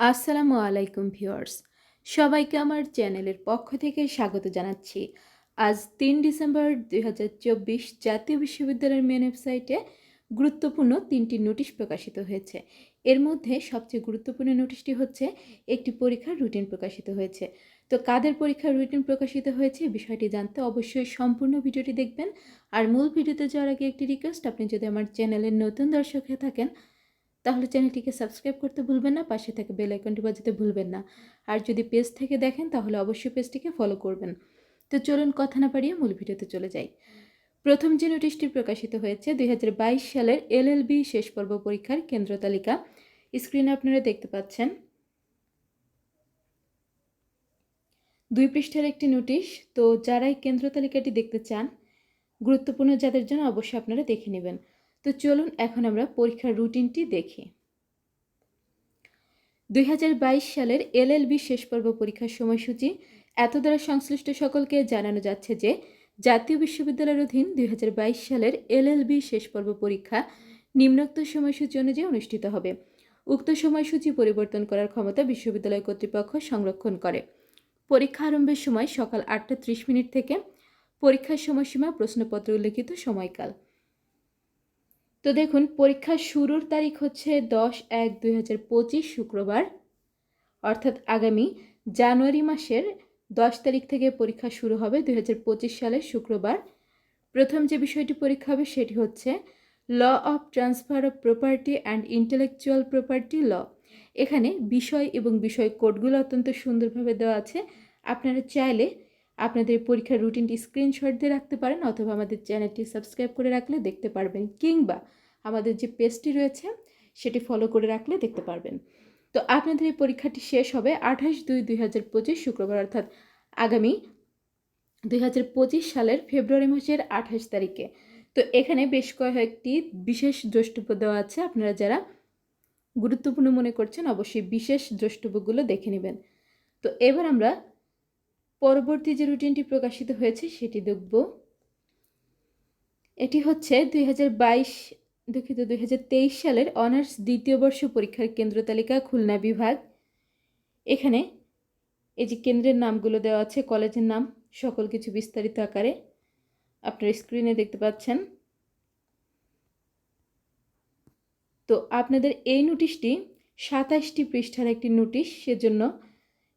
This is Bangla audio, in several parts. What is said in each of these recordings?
আসসালামু আলাইকুম ভিউয়ার্স। সবাইকে আমার চ্যানেলের পক্ষ থেকে স্বাগত জানাচ্ছি। আজ তিন ডিসেম্বর দুই হাজার চব্বিশ জাতীয় বিশ্ববিদ্যালয়ের মেন ওয়েবসাইটে গুরুত্বপূর্ণ তিনটি নোটিশ প্রকাশিত হয়েছে। এর মধ্যে সবচেয়ে গুরুত্বপূর্ণ নোটিশটি হচ্ছে, একটি পরীক্ষার রুটিন প্রকাশিত হয়েছে। তো কাদের পরীক্ষার রুটিন প্রকাশিত হয়েছে বিষয়টি জানতে অবশ্যই সম্পূর্ণ ভিডিওটি দেখবেন। আর মূল ভিডিওতে যাওয়ার আগে একটি রিকোয়েস্ট আপনি যদি আমার চ্যানেলের নতুন দর্শক হয়ে থাকেন তাহলে চ্যানেলটিকে সাবস্ক্রাইব করতে ভুলবেন না, পাশে থেকে বেল আইকনটি বাজাতে ভুলবেন না। আর যদি পেজ থেকে দেখেন, তাহলে অবশ্যই পেজটিকে ফলো করবেন। তো চলুন কথা না পারিয়ে মূল ভিডিওতে চলে যাই। প্রথম যে নোটিশটি প্রকাশিত হয়েছে দু হাজার বাইশ সালের এলএলবি শেষ পর্ব পরীক্ষার কেন্দ্র তালিকা। স্ক্রিনে আপনারা দেখতে পাচ্ছেন, দুই পৃষ্ঠার একটি নোটিশ। তো যারা এই কেন্দ্র তালিকাটি দেখতে চান, গুরুত্বপূর্ণ যাদের জন্য অবশ্যই আপনারা দেখে নেবেন। তো চলুন এখন আমরা পরীক্ষার রুটিনটি দেখি। দুই হাজার বাইশ সালের এলএলবি শেষ পর্ব পরীক্ষার সময়সূচি এত দ্বারা সংশ্লিষ্ট সকলকে জানানো যাচ্ছে যে জাতীয় বিশ্ববিদ্যালয়ের অধীন দুই হাজার বাইশ সালের এলএলবি শেষ পর্ব পরীক্ষা নিম্নোক্ত সময়সূচি অনুযায়ী অনুষ্ঠিত হবে। উক্ত সময়সূচি পরিবর্তন করার ক্ষমতা বিশ্ববিদ্যালয় কর্তৃপক্ষ সংরক্ষণ করে। পরীক্ষা আরম্ভের সময় সকাল আটটা ত্রিশ মিনিট থেকে পরীক্ষার সময়সীমা প্রশ্নপত্রে উল্লেখিত সময়কাল। তো দেখুন পরীক্ষা শুরুর তারিখ হচ্ছে দশ এক দুই হাজার পঁচিশ শুক্রবার। অর্থাৎ আগামী জানুয়ারি মাসের দশ তারিখ থেকে পরীক্ষা শুরু হবে দুই হাজার পঁচিশ সালের শুক্রবার। প্রথম যে বিষয়টি পরীক্ষা হবে সেটি হচ্ছে law of transfer of property and intellectual property law. এখানে বিষয় এবং বিষয় কোডগুলো অত্যন্ত সুন্দরভাবে দেওয়া আছে। আপনারা চাইলে আপনাদের পরীক্ষার রুটিনটি স্ক্রিনশট দিয়ে রাখতে পারেন, অথবা আমাদের চ্যানেলটি সাবস্ক্রাইব করে রাখলে দেখতে পারবেন, কিংবা আমাদের যে পেজটি রয়েছে, সেটি ফলো করে রাখলে দেখতে পারবেন। তো আপনাদের এই পরীক্ষাটি শেষ হবে আঠাশ দুই দুই হাজার পঁচিশ শুক্রবার, অর্থাৎ আগামী দুই হাজার পঁচিশ সালের ফেব্রুয়ারি মাসের আঠাশ তারিখে। তো এখানে বেশ কয়েকটি বিশেষ দ্রষ্টব্য দেওয়া আছে, আপনারা যারা গুরুত্বপূর্ণ মনে করছেন অবশ্যই বিশেষ দ্রষ্টব্যগুলো দেখে নেবেন। তো এবার আমরা পরবর্তী যে রুটিনটি প্রকাশিত হয়েছে সেটি দেখব। এটি হচ্ছে দুই হাজার বাইশ দুঃখিত দুই হাজার তেইশ সালের অনার্স দ্বিতীয় বর্ষ পরীক্ষার কেন্দ্র তালিকা, খুলনা বিভাগ। এখানে এই যে কেন্দ্রের নামগুলো দেওয়া আছে, কলেজের নাম, সকল কিছু বিস্তারিত আকারে আপনার স্ক্রিনে দেখতে পাচ্ছেন। তো আপনাদের এই নোটিশটি সাতাশটি পৃষ্ঠার একটি নোটিশ সেজন্য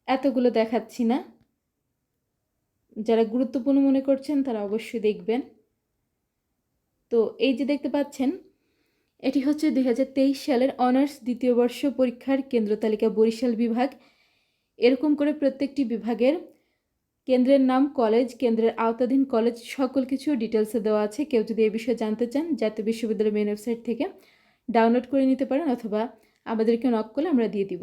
এতগুলো দেখাচ্ছি না। যারা গুরুত্বপূর্ণ মনে করছেন, তারা অবশ্যই দেখবেন। তো এই যে দেখতে পাচ্ছেন, এটি হচ্ছে দু হাজার তেইশ সালের অনার্স দ্বিতীয় বর্ষ পরীক্ষার কেন্দ্র তালিকা বরিশাল বিভাগ। এরকম করে প্রত্যেকটি বিভাগের কেন্দ্রের নাম, কলেজ, কেন্দ্রের আওতাধীন কলেজ, সকল কিছু ডিটেলসে দেওয়া আছে। কেউ যদি এই বিষয়ে জানতে চান, জাতীয় বিশ্ববিদ্যালয়ের মেন ওয়েবসাইট থেকে ডাউনলোড করে নিতে পারেন অথবা আমাদেরকে নক করলে আমরা দিয়ে দিব।